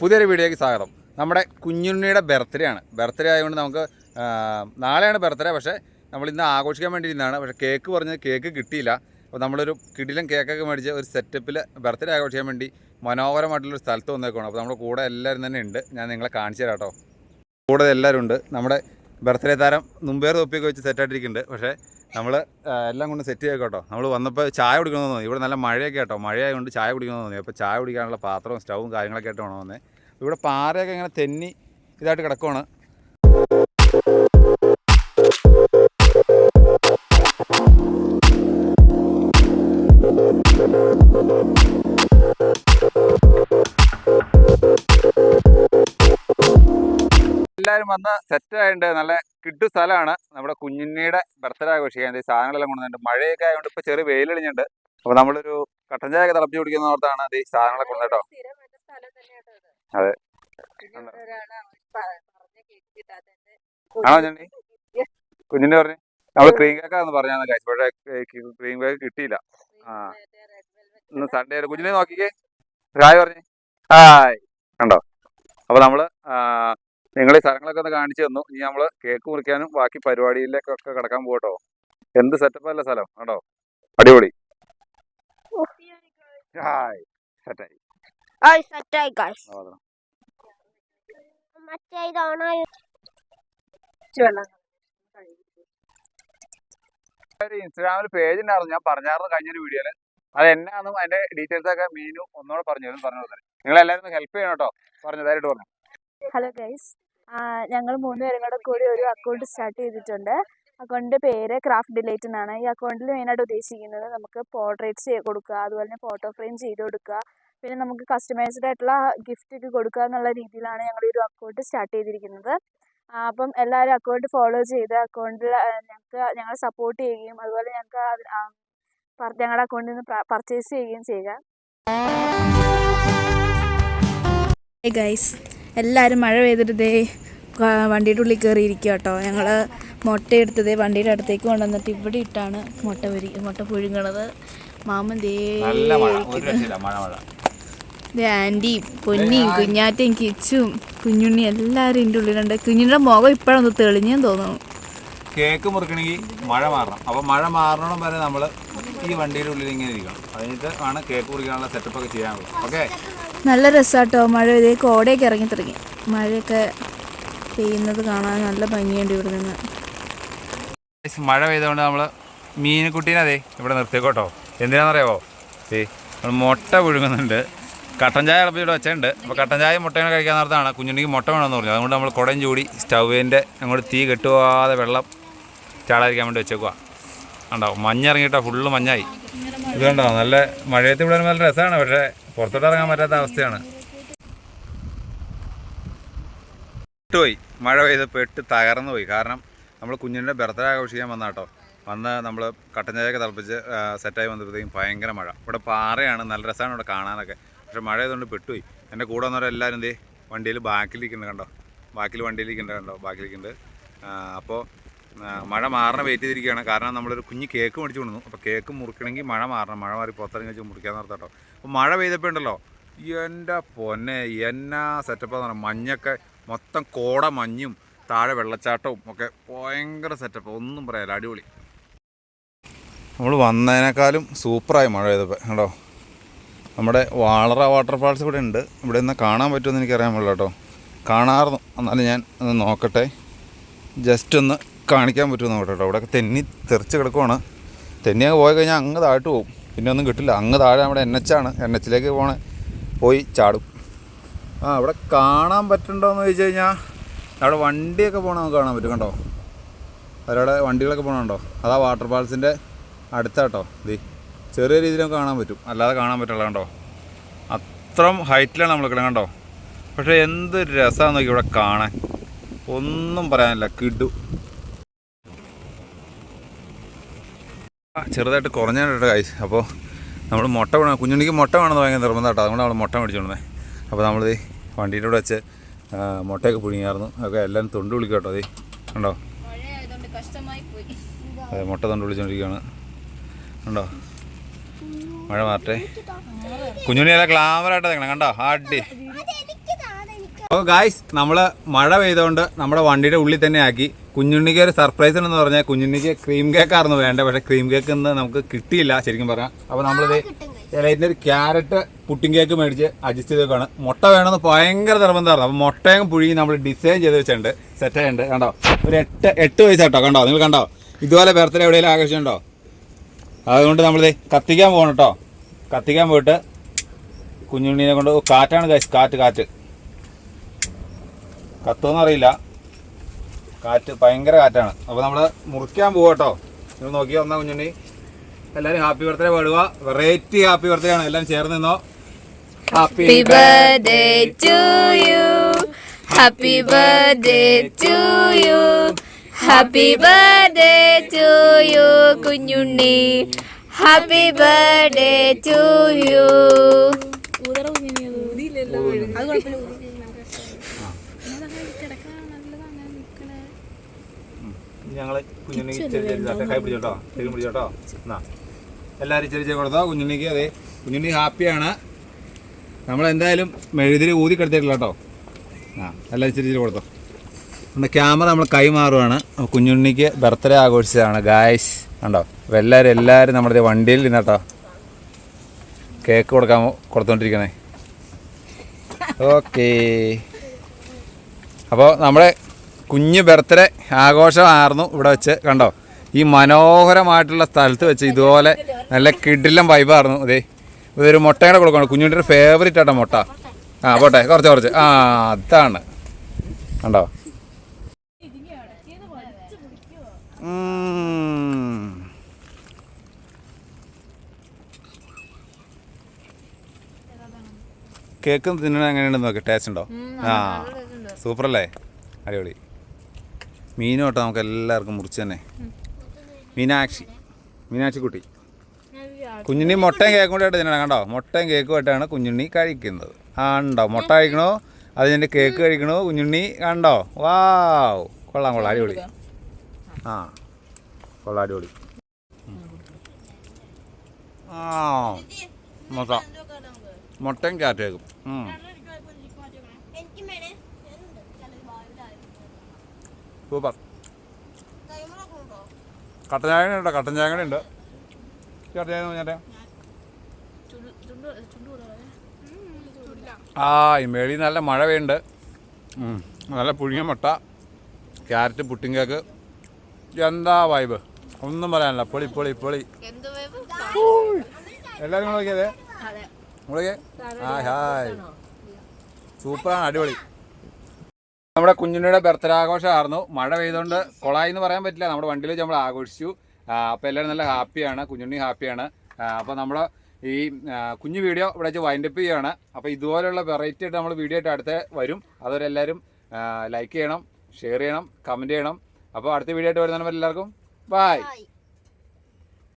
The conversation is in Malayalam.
പുതിയൊരു വീഡിയോയ്ക്ക് സ്വാഗതം. നമ്മുടെ കുഞ്ഞുണ്ണിയുടെ ബർത്ത്ഡേ ആണ്. ബർത്ത്ഡേ ആയതുകൊണ്ട് നമുക്ക് നാളെയാണ് ബർത്ത്ഡേ പക്ഷേ നമ്മൾ ഇന്ന് ആഘോഷിക്കാൻ വേണ്ടി ഇരുന്നതാണ് പക്ഷേ കേക്ക് പറഞ്ഞ് കേക്ക് കിട്ടിയില്ല. അപ്പോൾ നമ്മളൊരു കിടിലും കേക്കൊക്കെ മേടിച്ച് ഒരു സെറ്റപ്പിൽ ബർത്ത്ഡേ ആഘോഷിക്കാൻ വേണ്ടി മനോഹരമായിട്ടുള്ളൊരു സ്ഥലത്ത് വന്നേക്കാണ് അപ്പോൾ നമ്മുടെ കൂടെ എല്ലാവരും തന്നെ ഉണ്ട്. ഞാൻ നിങ്ങളെ കാണിച്ചു തരാം കേട്ടോ. കൂടെ എല്ലാവരും ഉണ്ട്. നമ്മുടെ ബർത്ത്ഡേ താരം മുമ്പേർ തൊപ്പിയൊക്കെ വെച്ച് സെറ്റായിട്ടിരിക്കുന്നുണ്ട് പക്ഷേ നമ്മൾ എല്ലാം കൊണ്ട് സെറ്റ് ചെയ്യാം കേട്ടോ. നമ്മൾ വന്നപ്പോൾ ചായ കുടിക്കണമെന്ന് തോന്നി. ഇവിടെ നല്ല മഴയൊക്കെ കേട്ടോ. മഴയായതുകൊണ്ട് ചായ കുടിക്കണമെന്ന് തോന്നി. അപ്പോൾ ചായ കുടിക്കാനുള്ള പാത്രവും സ്റ്റൗവും കാര്യങ്ങളൊക്കെ ആയിട്ട് വേണം വന്നേ ഇവിടെ പാറയൊക്കെ ഇങ്ങനെ തെന്നി ഇതായിട്ട് കിടക്കുവാണ്. എല്ലാവരും വന്ന് സെറ്റ് ആയിട്ടുണ്ട് നല്ല കിട്ടു സ്ഥലമാണ്. നമ്മുടെ കുഞ്ഞുണ്ണിയുടെ ബർത്ത്ഡേ ആഘോഷിക്കാൻ ഈ സാധനങ്ങളെല്ലാം കൊണ്ടുവന്നിട്ട് മഴയൊക്കെ ആയതുകൊണ്ട് ഇപ്പോൾ ചെറിയ വെയിലളിഞ്ഞിട്ടുണ്ട് അപ്പോൾ നമ്മളൊരു കട്ടൻ ചായ ഒക്കെ തിളപ്പിച്ച് കുടിക്കുന്ന ഓർത്താണ് അത് ഈ സാധനങ്ങളൊക്കെ കൊണ്ടുവന്നിട്ടോ കേട്ടോ. അതെ. ആണോ ചണ്ടി കുഞ്ഞിന്റെ പറഞ്ഞു? നമ്മൾ ക്രീം കേക്കാന്ന് കഴിച്ചു പക്ഷേ ക്രീം കേക്ക് കിട്ടിയില്ല. ആ. ഇന്ന് സൺഡേ കുഞ്ഞിനെ നോക്കിക്കേ. ഹായ് പറഞ്ഞു. ഹായ്. കണ്ടോ? അപ്പൊ നമ്മൾ നിങ്ങൾ ഈ സ്ഥലങ്ങളൊക്കെ ഒന്ന് കാണിച്ചു തന്നു. ഇനി നമ്മൾ കേക്ക് മുറിക്കാനും ബാക്കി പരിപാടിയിലേക്കൊക്കെ കിടക്കാൻ പോകട്ടോ. എന്ത് സെറ്റപ്പ് അല്ല സ്ഥലം കേട്ടോ അടിപൊളി. ഹായ് സെറ്റായി ആയി. സെറ്റായി ഗൈസ് മറ്റേ ഇതാണോ? ഇച്ചിരി വെള്ളം ഒരു ഇൻസ്റ്റാഗ്രാമിൽ പേജ് ഉണ്ടായിരുന്നു. ഞാൻ പറഞ്ഞായിരുന്നു കഴിഞ്ഞൊരു വീഡിയോയിൽ. അത് എന്നാന്നും അതിന്റെ ഡീറ്റെയിൽസ് ഒക്കെ മീനു ഒന്നുകൂടെ പറഞ്ഞു തരും പറഞ്ഞു തരും നിങ്ങൾ എല്ലാവരും ഹെൽപ്പ് ചെയ്യണം കേട്ടോ. പറഞ്ഞു ധൈര്യമായിട്ട് പറഞ്ഞു. ഹലോ ഗൈസ് ഞങ്ങൾ മൂന്നുപേരും കൂടെ കൂടി ഒരു അക്കൗണ്ട് സ്റ്റാർട്ട് ചെയ്തിട്ടുണ്ട്. അക്കൗണ്ടിന്റെ പേര് ക്രാഫ്റ്റ് ഡിലൈറ്റ് എന്നാണ്. ഈ അക്കൗണ്ടിൽ മെയിനായിട്ട് ഉദ്ദേശിക്കുന്നത് നമുക്ക് പോർട്രേറ്റ്സ് കൊടുക്കുക അതുപോലെ തന്നെ ഫോട്ടോ ഫ്രെയിം ചെയ്ത് കൊടുക്കുക പിന്നെ നമുക്ക് കസ്റ്റമൈസ്ഡ് ആയിട്ടുള്ള ഗിഫ്റ്റ് ഒക്കെ കൊടുക്കുക എന്നുള്ള രീതിയിലാണ് ഞങ്ങൾ ഒരു അക്കൗണ്ട് സ്റ്റാർട്ട് ചെയ്തിരിക്കുന്നത് അപ്പം എല്ലാവരും അക്കൗണ്ട് ഫോളോ ചെയ്ത് അക്കൗണ്ടിൽ ഞങ്ങൾക്ക് ഞങ്ങളെ സപ്പോർട്ട് ചെയ്യുകയും അതുപോലെ ഞങ്ങൾക്ക് ഞങ്ങളുടെ അക്കൗണ്ടിൽ നിന്ന് പർച്ചേസ് ചെയ്യുകയും ചെയ്യുക. ഗൈസ് എല്ലാവരും മഴ പെയ്തിട്ട് ദേ വണ്ടിയുടെ ഉള്ളിൽ കയറിയിരിക്കുക കേട്ടോ ഞങ്ങൾ മുട്ട എടുത്തത് വണ്ടിയുടെ അടുത്തേക്ക് കൊണ്ടുവന്നിട്ട് ഇവിടെ ഇട്ടാണ് മുട്ട പൊരി മുട്ട പുഴുങ്ങണത്. മാമൻ ദേ ആന്റിയും പൊന്നിയും കുഞ്ഞാറ്റയും കിച്ചും കുഞ്ഞുണ്ണി എല്ലാവരും ഇതിന്റെ ഉള്ളിലുണ്ട്. കുഞ്ഞിന്റെ മുഖം ഇപ്പോഴൊന്ന് തെളിഞ്ഞെന്ന് തോന്നുന്നു. കേക്ക് മുറിക്കണമെങ്കിൽ മഴ മാറണം. അപ്പോൾ മഴ മാറണം വരെ നമ്മൾ ഈ വണ്ടിയുടെ ഉള്ളിൽ ഇങ്ങനെ ഇരിക്കണം. അതിനിട്ട് ആണ് കേക്ക് മുറിക്കാനുള്ള സെറ്റപ്പ് ഒക്കെ ചെയ്യാനുള്ളത്. ഓക്കെ നല്ല രസമാട്ടോ മഴ ഇതേ കോടയൊക്കെ ഇറങ്ങി തുടങ്ങി മഴയൊക്കെ പെയ്യുന്നത് കാണാൻ നല്ല ഭംഗിയുണ്ട് ഇവിടെ നിന്ന്. മഴ പെയ്തുകൊണ്ട് നമ്മൾ മീനുകുട്ടീനെ അതെ ഇവിടെ നിർത്തിക്കോട്ടോ എന്തിനാണെന്നറിയാവോ നമ്മൾ മുട്ട പുഴുങ്ങുന്നുണ്ട്. കട്ടൻ ചായ ഇളപ്പിച്ചിട്ട് വെച്ചിട്ടുണ്ട്. അപ്പോൾ കട്ടൻ ചായ മുട്ടയും കഴിക്കാൻ നേരത്താണ്. കുഞ്ഞുണ്ണിക്ക് മുട്ട വേണമെന്ന് പറഞ്ഞു. അതുകൊണ്ട് നമ്മൾ കുടയും ചൂടി സ്റ്റൗവിന്റെ അങ്ങോട്ട് തീ കെട്ടുപോകാതെ വെള്ളം ചാടാതിരിക്കാൻ വേണ്ടി വെച്ചേക്കുക കണ്ടോ? മഞ്ഞിറങ്ങിയിട്ടോ ഫുള്ള് മഞ്ഞായി. ഇത് കണ്ടോ നല്ല മഴയത്ത് ഇവിടെ നല്ല രസമാണ് പക്ഷേ പുറത്തോട്ട് ഇറങ്ങാൻ പറ്റാത്ത അവസ്ഥയാണ്. പോയി മഴ പെയ്ത് പെട്ട് തകർന്നു പോയി. കാരണം നമ്മൾ കുഞ്ഞിന്റെ ബർത്ത്ഡേ ആഘോഷിക്കാൻ വന്ന കേട്ടോ വന്ന് നമ്മൾ കട്ടൻ ചായയൊക്കെ തിളപ്പിച്ച് സെറ്റായി വന്നപ്പോഴത്തേക്കും ഭയങ്കര മഴ. ഇവിടെ പാറയാണ്. നല്ല രസമാണ് ഇവിടെ കാണാനൊക്കെ. പക്ഷെ മഴ ആയതുകൊണ്ട് പെട്ടുപോയി. എന്റെ കൂടെ വന്നവരെല്ലാവരും എന്തേ വണ്ടിയിൽ ബാക്കിലിരിക്കുന്നുണ്ട് കണ്ടോ? ബാക്കിൽ വണ്ടിയിലിരിക്കുന്നുണ്ട് കണ്ടോ? ബാക്കിലിരിക്കുന്നുണ്ട്. അപ്പോൾ മഴ മാറണ വെയിറ്റ് ചെയ്തിരിക്കുകയാണ്. കാരണം നമ്മളൊരു കുഞ്ഞ് കേക്ക് മേടിച്ചു കൊണ്ടു അപ്പോൾ കേക്ക് മുറിക്കണമെങ്കിൽ മഴ മാറണം. മഴ മാറി പുറത്തിറങ്ങി വെച്ച് മുറിക്കാൻ നിർത്തട്ടോ അപ്പോൾ മഴ പെയ്തപ്പോൾ ഉണ്ടല്ലോ എന്റെ പൊന്നെ എന്നാ സെറ്റപ്പാന്ന് പറഞ്ഞാൽ മഞ്ഞൊക്കെ മൊത്തം കോട മഞ്ഞും താഴെ വെള്ളച്ചാട്ടവും ഒക്കെ ഭയങ്കര സെറ്റപ്പ് ഒന്നും പറയാല്ല അടിപൊളി. നമ്മൾ വന്നതിനേക്കാളും സൂപ്പറായി മഴ പെയ്തപ്പോൾ കേട്ടോ നമ്മുടെ വാളറ വാട്ടർഫാൾസ് ഇവിടെ ഉണ്ട്. ഇവിടെ നിന്ന് കാണാൻ പറ്റുമെന്ന് എനിക്കറിയാൻ പാടില്ല കേട്ടോ കാണാറുന്നു. എന്നാലും ഞാൻ ഒന്ന് നോക്കട്ടെ. ജസ്റ്റ് ഒന്ന് കാണിക്കാൻ പറ്റുമോ നോക്കട്ടെ കേട്ടോ. ഇവിടെയൊക്കെ തെന്നി തെറിച്ച് കിടക്കുവാണ്. തെന്നി അങ്ങ് പോയി കഴിഞ്ഞാൽ അങ്ങ് താഴ്ത്തു പോകും. പിന്നെ ഒന്നും കിട്ടില്ല. അങ്ങ് താഴെ നമ്മുടെ എൻ എച്ച് ആണ്. എൻ എച്ചിലേക്ക് പോണ. പോയി ചാടും. ആ അവിടെ കാണാൻ പറ്റുന്നുണ്ടോയെന്ന് ചോദിച്ചു കഴിഞ്ഞാൽ അവിടെ വണ്ടിയൊക്കെ പോകണം നമുക്ക് കാണാൻ പറ്റും കണ്ടോ? അവരവിടെ വണ്ടികളൊക്കെ പോകണുണ്ടോ അതാ വാട്ടർ ഫാൾസിന്റെ അടുത്താട്ടോ ഇത് ചെറിയ രീതിയിൽ നമുക്ക് കാണാൻ പറ്റും. അല്ലാതെ കാണാൻ പറ്റുള്ള കണ്ടോ? അത്രയും ഹൈറ്റിലാണ് നമ്മൾ കിടക്കുന്നത് കണ്ടോ? പക്ഷേ എന്ത് രസമാണെന്ന് നോക്കി ഇവിടെ കാണാൻ. ഒന്നും പറയാനില്ല. കിടു. ചെറുതായിട്ട് കുറഞ്ഞാണ്ട് കായ് അപ്പോൾ നമ്മൾ മുട്ട വേണം കുഞ്ഞുണ്ണിക്ക് മുട്ട വേണമെന്ന് ഭയങ്കര നിർബന്ധം കേട്ടോ. അതുകൊണ്ട് നമ്മൾ മുട്ട മേടിച്ചോണ്ടേ അപ്പോൾ നമ്മളിത് വണ്ടിയുടെ കൂടെ വെച്ച് മുട്ടയൊക്കെ പുഴുങ്ങിയായിരുന്നു. ഒക്കെ എല്ലാം തൊണ്ട് വിളിക്കും കേട്ടോ അതേ ഉണ്ടോ അതെ മുട്ട തൊണ്ട് വിളിച്ചുകൊണ്ടിരിക്കുകയാണ് ഉണ്ടോ മഴ മാറട്ടെ. കുഞ്ഞുണ്ണി നല്ല ഗ്ലാമറായിട്ട് നിൽക്കണം കണ്ടോ? ആ അതെനിക്ക് അപ്പോൾ ഗായ്സ് നമ്മൾ മഴ പെയ്തുകൊണ്ട് നമ്മുടെ വണ്ടിയുടെ ഉള്ളിൽ തന്നെ ആക്കി. കുഞ്ഞുണ്ണിക്ക് ഒരു സർപ്രൈസ് ഉണ്ടെന്ന് പറഞ്ഞാൽ കുഞ്ഞുണ്ണിക്ക് ക്രീം കേക്കായിരുന്നു വേണ്ട പക്ഷേ ക്രീം കേക്ക് ഇന്ന് നമുക്ക് കിട്ടിയില്ല ശരിക്കും പറഞ്ഞാൽ. അപ്പോൾ നമ്മളിത് ഇലയിന്റെ ഒരു ക്യാരറ്റ് പുട്ടിംഗ് കേക്ക് മേടിച്ച് അഡ്ജസ്റ്റ് ചെയ്തേക്കാണ് മുട്ട വേണമെന്ന് ഭയങ്കര നിർബന്ധമായിരുന്നു. അപ്പോൾ മുട്ടയും പുഴുങ്ങി നമ്മൾ ഡിസൈൻ ചെയ്ത് വെച്ചിട്ടുണ്ട്. സെറ്റ് ആയിട്ടുണ്ട്. കണ്ടോ? ഒരു എട്ട് എട്ട് വയസ്സാട്ടോ കണ്ടോ? നിങ്ങൾ കണ്ടോ? ഇതുപോലെ ബർത്ത്ഡേ എവിടെയെങ്കിലും ആഘോഷിച്ചുണ്ടോ അതുകൊണ്ട് നമ്മളിത് കത്തിക്കാൻ പോകണം കേട്ടോ. കത്തിക്കാൻ പോയിട്ട് കുഞ്ഞുണ്ണീനെ കൊണ്ട് ഓ, കാറ്റാണ് കാറ്റ് കാറ്റ്. കത്തുമെന്ന് അറിയില്ല കാറ്റ് ഭയങ്കര കാറ്റാണ്. അപ്പോൾ നമ്മൾ മുറിക്കാൻ പോവാ കേട്ടോ നിങ്ങൾ നോക്കി വന്ന കുഞ്ഞുണ്ണി. എല്ലാവരും ഹാപ്പി ബർത്ത്ഡേ പാടുക. വെറൈറ്റി ഹാപ്പി ബർത്ത്ഡേ ആണ്. എല്ലാം ചേർന്ന് നിന്നോ. Happy birthday to you happy birthday to you happy birthday to you Kunjunni. Happy birthday to you ഞങ്ങൾ കുഞ്ഞുണ്ണിക്ക് ചെറിയ ചെറിയ കൈ പിടിച്ചോട്ടോ ചെറിയ പിടിച്ചോട്ടോ എന്നാ. എല്ലാവരും ചെറിയ ചെറിയ കൊടുത്തോ. കുഞ്ഞുണ്ണിക്ക് അതെ. കുഞ്ഞുണ്ണി ഹാപ്പിയാണ്. നമ്മൾ എന്തായാലും മെഴുതിരി ഊതി കിടത്തിയിട്ടില്ല കേട്ടോ. ആ എല്ലാവരും ചെറിയ ചെറിയ കൊടുത്തോ. നമ്മുടെ ക്യാമറ നമ്മൾ കൈമാറുവാണ് കുഞ്ഞുണ്ണിക്ക് ബർത്ത്ഡേ ആഘോഷിച്ചതാണ്. ഗായ്സ് കണ്ടോ? എല്ലാവരും എല്ലാവരും നമ്മുടെ വണ്ടിയിൽ നിന്നട്ടോ കേക്ക് കൊടുക്കാൻ കൊടുത്തോണ്ടിരിക്കണേ ഓക്കേ. അപ്പോൾ നമ്മുടെ കുഞ്ഞ് ബർത്ത്ഡേ ആഘോഷമായിരുന്നു ഇവിടെ വെച്ച് കണ്ടോ? ഈ മനോഹരമായിട്ടുള്ള സ്ഥലത്ത് വെച്ച് ഇതുപോലെ നല്ല കിടിലം വൈബായിരുന്നു അതെ ഇതൊരു മുട്ടയുടെ കൊടുക്കണം കുഞ്ഞിന്റെ ഒരു ഫേവറേറ്റ് ആട്ടോ മുട്ട. ആ പോട്ടെ കുറച്ച് കുറച്ച്. ആ അതാണ്. കണ്ടോ? കേക്കും കേക്ക് തിന്നണ എങ്ങനെയുണ്ടെന്ന് നോക്കി. ടേസ്റ്റ് ഉണ്ടോ? ആ സൂപ്പർ അല്ലേ അടിപൊളി. മീനും കേട്ടോ നമുക്ക് എല്ലാവർക്കും മുറിച്ച് തന്നെ. മീനാക്ഷി മീനാക്ഷി കുട്ടി കുഞ്ഞുണ്ണി മുട്ടയും കേക്കും കൂടെ ആയിട്ട് തിന്നണം കണ്ടോ? മുട്ടയും കേക്കുമായിട്ടാണ് കുഞ്ഞുണ്ണി കഴിക്കുന്നത്. ആ ഉണ്ടോ? മുട്ട കഴിക്കണോ? അത് എന്റെ കേക്ക് കഴിക്കണോ? കുഞ്ഞുണ്ണി കണ്ടോ? വാവ്! കൊള്ളാം കൊള്ളാം. അടിപൊളി. ആ കൊള്ളാം അടിപൊളി. ആ മൊത്തം. മുട്ടയും കാറ്റ് കേക്കും ഉം. സൂപ്പർ. കട്ടൻ ചായ ഉണ്ട് കട്ടൻ ചായ കൂടെ ഉണ്ട് ചായ ആ ഈ മേളി നല്ല മഴ വേണ്ട നല്ല പുഴുങ്ങിയ മുട്ട ക്യാരറ്റ് പുട്ടിങ് കേക്ക്. എന്താ വൈബ്? ഒന്നും പറയാനില്ല. പൊളി പൊളി പൊളി. എല്ലാവരും നോക്കിയതേ? നോക്കിയേ? ഹായ്. ഹായ് സൂപ്പറാണ് അടിപൊളി. നമ്മുടെ കുഞ്ഞുണ്ണിയുടെ ബർത്ത്ഡേ ആഘോഷമായിരുന്നു. മഴ പെയ്തുകൊണ്ട് കൊളായി എന്ന് പറയാൻ പറ്റില്ല. നമ്മുടെ വണ്ടിയിൽ വെച്ച് നമ്മൾ ആഘോഷിച്ചു. അപ്പോൾ എല്ലാവരും നല്ല ഹാപ്പിയാണ്. കുഞ്ഞുണ്ണി ഹാപ്പിയാണ്. അപ്പോൾ നമ്മുടെ ഈ കുഞ്ഞു വീഡിയോ ഇവിടെ വെച്ച് വൈൻഡപ്പ് ചെയ്യുകയാണ് അപ്പോൾ ഇതുപോലെയുള്ള വെറൈറ്റി ആയിട്ട് നമ്മൾ വീഡിയോ ആയിട്ട് അടുത്ത് വരും. അതുവരെ എല്ലാവരും ലൈക്ക് ചെയ്യണം ഷെയർ ചെയ്യണം കമന്റ് ചെയ്യണം. അപ്പോൾ അടുത്ത വീഡിയോ ആയിട്ട് വരുന്നവരെ എല്ലാവർക്കും ബൈ Bye.